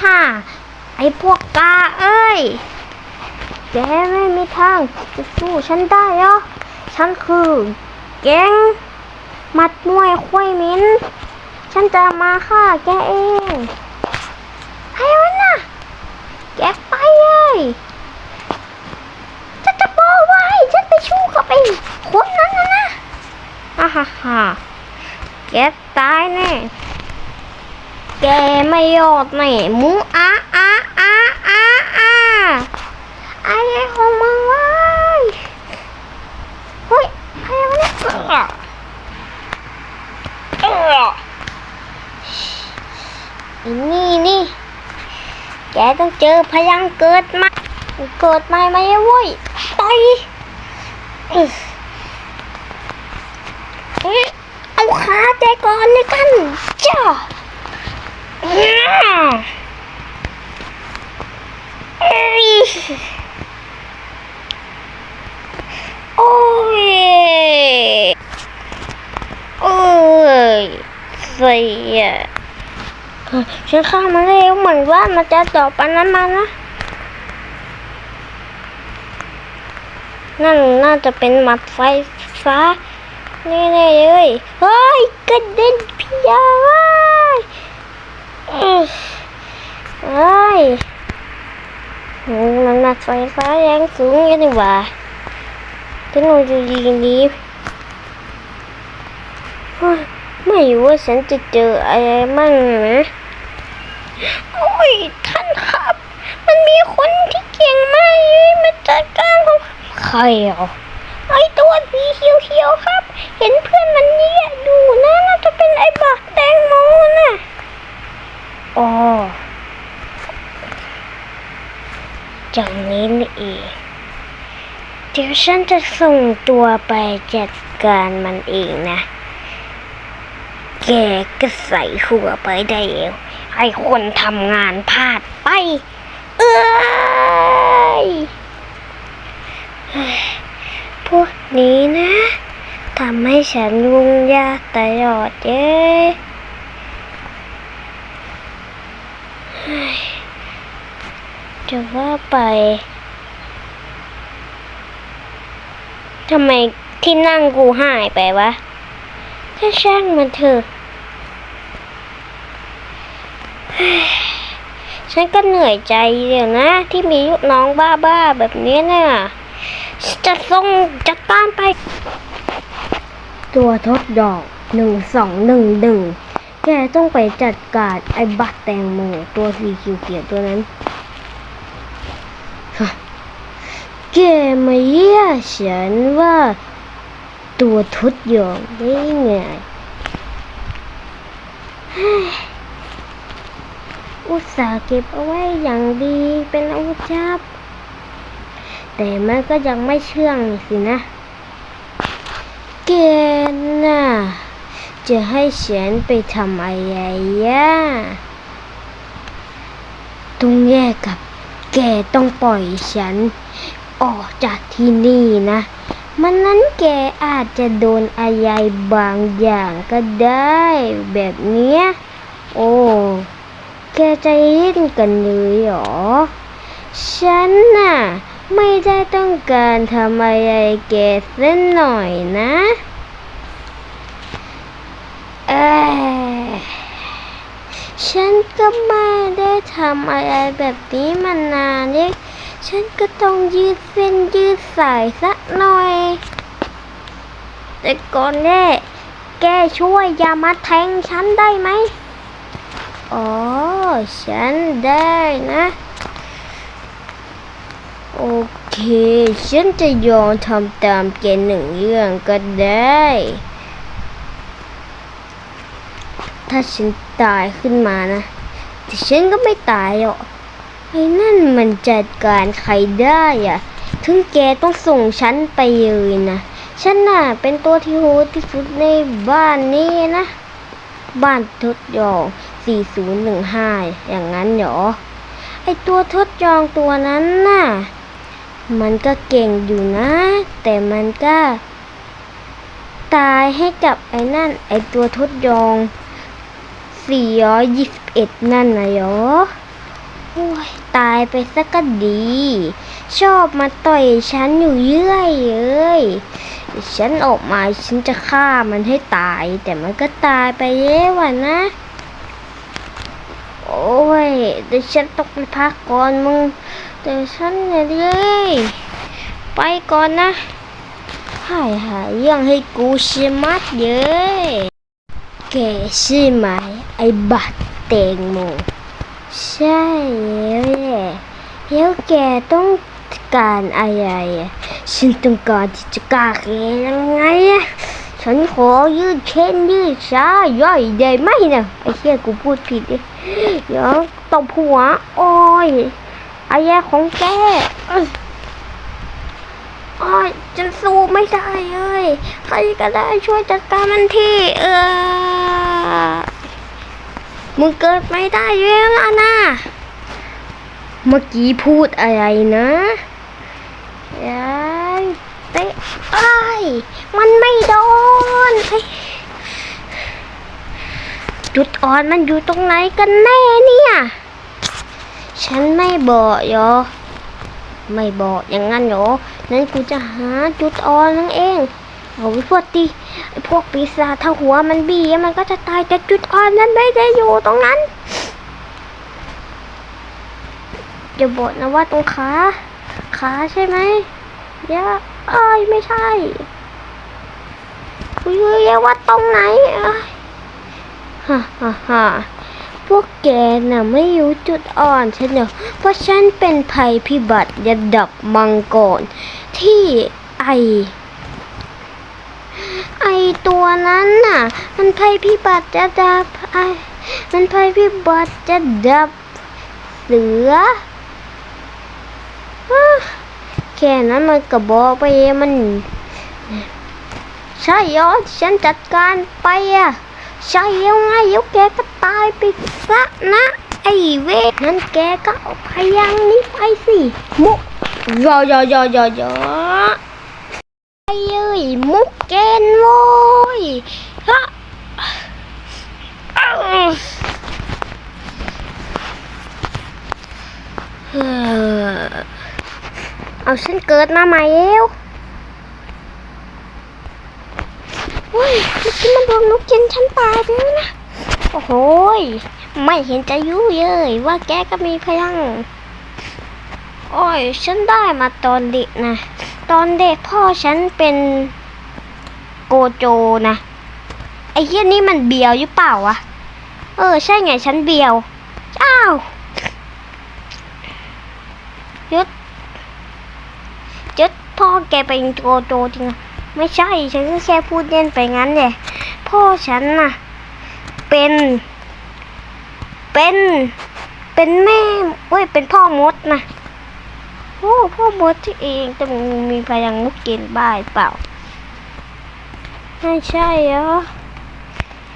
ฮ่าไอ้พวกกาเอ้ย แกไม่มีทางจะสู้ฉันได้หรอฉันคือ แกงมัดมวยควยมินฉันจะมาฆ่าแกเองใครวะน่ะ แกไปเลยฉันจะบอกว่าให้ฉันไปชู้กับไอ้คนนั้นนะนะอ่าฮ่าฮ่าแกตายแน่ แกไม่ยอดแน่มูอาอาอาอาอาไอ้ไอ้ของมึงวะเฮ้ยใครวะเนี่ยเออนี่นี่แกต้องเจอพลังเกิดมาเกิดใหม่ไหมเว้ยต่อยอื้อเฮ้ยเอาขาแกก่อนเลยกันจ้า โอ้ยโอ้ยเสียฉันข้ามมาแล้วเหมือนว่ามันจะตอบอันนั้นมานะนั่นน่าจะเป็นหมัดไฟฟ้าแน่ๆเลย เฮ้ยกระเด็นพี่ยา เว้ยเอ้ยเอ้ยโหมันหนักไฟฟ้าแรงสูงยังนี่หว่าเทคโนโลยีนี้ไม่รู้ว่าฉันจะเจออะไรมั่งนะ โอ้ย ท่านครับ มันมีคนที่เก่งมากเลยมาจัดการของใครอะไอตัวสีเขียวๆครับ เห็นเพื่อนมันแย่ดูนะน่าจะเป็นไอ้บักแตงโมน่ะ อ๋อจากนี้นี่เองเดี๋ยว ฉันจะส่งตัวไปจัดการมันเองนะ แกก็ใส่หัวไปได้เองให้คนทำงานพลาดไป เอ้ยเฮ้ยพวกนี้นะทำให้ฉันยุ่งยากตลอดเย้จะว่าไป ทำไมที่นั่งกูหายไปวะถ้าช่างมันเถอะฉันก็เหนื่อยใจเดี๋ยวนะ ที่มีลูกน้องบ้าๆแบบนี้เนี่ยจะส่งจัดการไป ตัวทดดอกหนึ่งสองหนึ่งหนึ่งแกต้องไปจัดการไอ้บัตรแตงโมตัวสีเขียวๆตัวนั้น แกมาเยี่ยฉันว่า ตัวทุดยองได้ไงอุตส่าห์เก็บเอาไว้อย่างดีเป็นอาวุธจับ แต่มันก็ยังไม่เชื่องสินะ แกน่ะ จะให้ฉันไปทำอะไรย่ะต้องแยกกับแกต้องปล่อยฉัน ออกจากที่นี่นะ มันนั้นแกอาจจะโดนอะไรบางอย่างก็ได้ แบบเนี้ย โอ้ แกใจเย็นกันเลยเหรอ ฉันน่ะ ไม่ได้ต้องการทำอะไรแกเส้นหน่อยนะเอ้ยฉันก็ไม่ได้ทำอะไรแบบนี้มานานเลย ฉันก็ต้องยืดเส้นยืดสายสักหน่อย แต่ก่อนแน่แกช่วยอย่ามาแทงฉันได้ไหมอ๋อ ฉันได้นะ โอเค ฉันจะยอมทำตามแกหนึ่งเรื่องก็ได้ ถ้าฉันตายขึ้นมานะ แต่ฉันก็ไม่ตายหรอก ไอ้นั่นมันจัดการใครได้อะถึงแกต้องส่งฉันไปเลยนะ ฉันน่ะเป็นตัวที่โหดที่สุดในบ้านนี้นะ บ้านทดลอง 4015 อย่างนั้นเหรอ ไอตัวทดลองตัวนั้นน่ะ มันก็เก่งอยู่นะ แต่มันก็ ตายให้กับไอ้นั่น ไอตัวทดลอง 421 นั่นนะเหรอ ตายไปสักก็ดี ชอบมาต่อยฉันอยู่เรื่อยเลยเดี๋ยฉันออกมาฉันจะฆ่ามันให้ตาย แต่มันก็ตายไปแล้วอะนะ โอ้ยเดี๋ยวฉันต้องไปพักก่อนมึงเดี๋ยวฉันเนี่ยเลยไปก่อนนะหายหายเรื่องให้กูใช่มัดเย้ยแกใช่ไหมไอ้บัตรแตงโม ใช่แล้วแหละแล้วแกต้องการอะไรอะฉันต้องการที่จะกล้าแกยังไงอะฉันขอยืดเช่นยืดช้าย่อยใหญ่ไหมนะไอ้เหี้ยกูพูดผิดดิเดี๋ยวตบหัวโอ้ยไอ้แย่ของแกอ้ยโอ้ยฉันสู้ไม่ได้เลยใครก็ได้ช่วยจัดการมันทีเออ มึงเกิดไม่ได้เรื่องอะนะเมื่อกี้พูดอะไรนะยายเตะไอ้มันไม่โดนจุดอ่อนมันอยู่ตรงไหนกันแน่เนี่ย ฉันไม่บอกหรอไม่บอกอย่างนั้นหรอ นั้นกูจะหาจุดอ่อนนั่นเอง เอาไว้พวกตีพวกปีศาจถ้าหัวมันบีมันก็จะตายแต่จุดอ่อนนั้นไม่ได้อยู่ตรงนั้นอย่าบอกนะว่าตรงขาขาใช่ไหมเดี๋ยวเอ้ยไม่ใช่คุยเยว่าตรงไหนเอ้ยฮ่าฮ่าฮ่าพวกแกน่ะไม่รู้จุดอ่อนฉันเหรอเพราะฉันเป็นภัยพิบัติระดับมังกรที่ไอ ตัวนั้นน่ะ มันภัยพิบัติจะดับไอมันภัยพิบัติจะดับเสืออแค่นั้นมันก็บอกไปมันใช่ยอฉันจัดการไปอะใช่ยังไงยวแกก็ตายไปซะนะไอเวทนั้นแกก็เอาพยังนี้ไปสิมุกยอยอยอยอยอไอ้ เอ้ยมุกเกนโว้ยฮะเอาฉันเกิดมาใหม่แล้วเฮ้ยเมื่อกี้มันโดนนกกินฉันตายไปแล้วนะ โอ้โหไม่เห็นจะยุ่ยเลยว่าแกก็มีพลัง โอ้ย ฉันได้มาตอนเด็กนะ ตอนเด็กพ่อฉันเป็นโกโจนะ ไอ้เหี้ยนี่มันเบียวหรือเปล่าวะ เออ ใช่ไงฉันเบียวอ้าวยุดยุดพ่อแกเป็นโกโจจริงไม่ใช่ ฉันก็แค่พูดเล่นไปงั้นเลยพ่อฉันน่ะ เป็น เป็น เป็นแม่เว้ยเป็นพ่อมดนะ โอ้พ่อมดที่เองจะมีพลังมุกเกนบ้าเปล่า ไม่ใช่เหรอ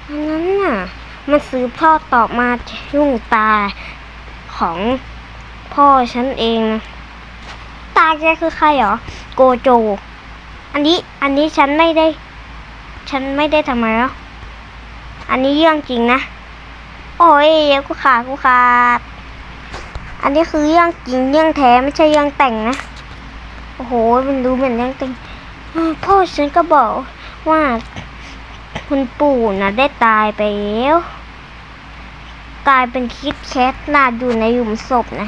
อันนั้นน่ะ มันซื้อพ่อต่อมายุ่งตาของพ่อฉันเอง ตาแกคือใครเหรอ โกโจ อันนี้ อันนี้ฉันไม่ได้ ฉันไม่ได้ทำอะไรแล้ว อันนี้เรื่องจริงนะ โอ้ยกูขาดกูขาด อันนี้คือเรื่องจริงเรื่องแท้ไม่ใช่เรื่องแต่งนะ โอ้โห มันดูเหมือนเรื่องแต่งพ่อฉันก็บอกว่า คุณปู่นะได้ตายไปแล้ว กลายเป็นคิดแคทนาอยู่ในหลุมศพนะ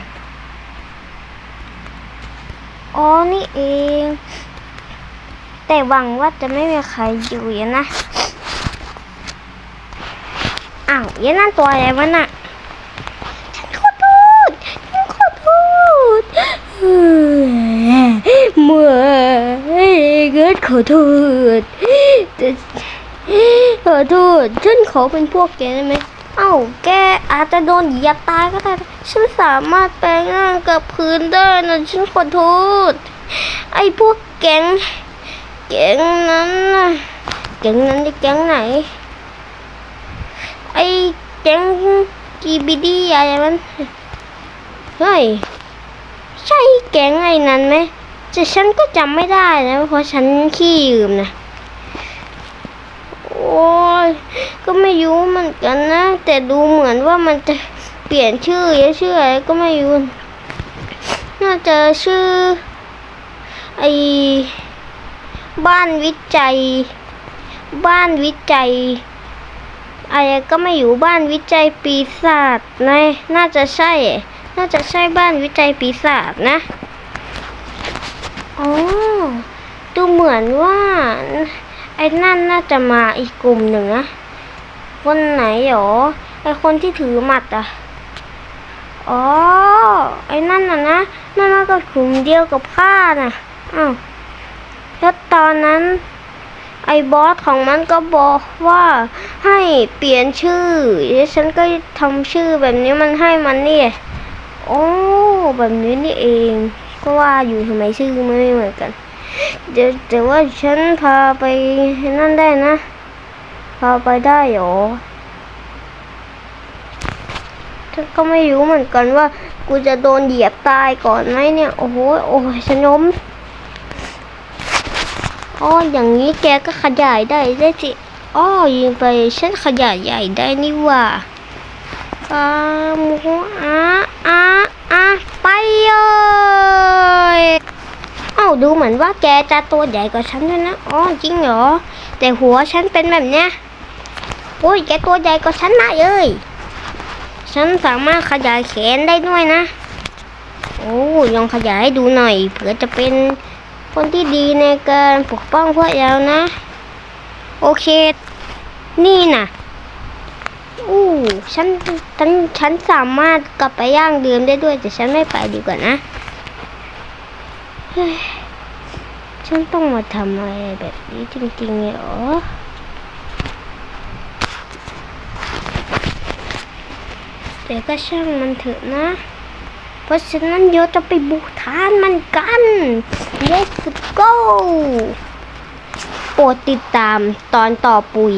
อ๋อ นี่เอง แต่หวังว่าจะไม่มีใครอยู่ยนะ อ้าวยันนั่นตัวอะไรวะน่ะ ฉันขอโทษฉันขอโทษเฮ้ยเมื่อ เขอโทษขอโทษฉันขอเป็นพวกแกได้ไหมเอ้าแกอาจจะโดนเหยียบตายก็ได้ ฉันสามารถแปลงร่างกับพื้นได้นะฉันขอโทษ ไอ้พวกแก๊ง แก๊งนั้นนะแก๊งนั้นไอ้แก๊งไหน ไอ้แก๊งกีบีดีอะไรมัน เฮ้ย ใช่แก๊งไอ้นั้นไหม แต่ฉันก็จำไม่ได้นะ เพราะฉันขี้ยืมนะ โอ้ย ก็ไม่รู้เหมือนกันนะ แต่ดูเหมือนว่ามันจะเปลี่ยนชื่อจะชื่ออะไรก็ไม่รู้ น่าจะชื่อ ไอบ้านวิจัย บ้านวิจัยอะไรก็ไม่อยู่บ้านวิจัยปีศาจนะ น่าจะใช่ น่าจะใช่บ้านวิจัยปีศาจนะ อ๋อ ดูเหมือนว่า ไอ้นั่นน่าจะมาอีกกลุ่มหนึ่งนะ คนไหนหรอ ไอ้คนที่ถือหมัดอะอ๋อ ไอ้นั่นน่ะนะนั่นน่าก็กลุ่มเดียวกับข้าน่ะ อ้าว แล้วตอนนั้น ไอ้บอสของมันก็บอกว่าให้เปลี่ยนชื่อแล้วฉันก็ทำชื่อแบบนี้มันให้มันนี่โอ้ แบบนี้นี่เอง ก็ว่าอยู่ทำไมชื่อไม่เหมือนกัน เดี๋ยวแต่ว่าฉันพาไปนั่นได้นะ พาไปได้เหรอฉันก็ไม่รู้เหมือนกันว่า กูจะโดนเหยียบตายก่อนไหมเนี่ย โอ้โห โอ้ยฉันล้มอ๋ออย่างนี้แกก็ขยายได้ได้สิอ๋อยิงไปฉันขยายใหญ่ได้นี่ว่าอาหมูอะอะอะไปเลยาดูเหมือนว่าแกจะตัวใหญ่กว่าฉันด้วยนะอ๋อจริงเหรอ แต่หัวฉันเป็นแบบเนี้ยโอ้ยแกตัวใหญ่กว่าฉันมากเลยฉันสามารถขยายแขนได้ด้วยนะ โอ้ลองขยายให้ดูหน่อยเผื่อจะเป็นคนที่ดีในการปกป้องพวกเรานะ โอเค นี่นะอู้ฉันฉันฉันสามารถกลับไปย่างเดิมได้ด้วย แต่ฉันไม่ไปดีกว่านะ เฮ้ย ฉันต้องมาทำอะไรแบบนี้จริงๆเหรอแต่ก็ช่างมันเถอะนะ เพราะฉะนั้นเดี๋ยวจะไปบุกฐานมันกัน Let's go โปรดติดตามตอนต่อปุย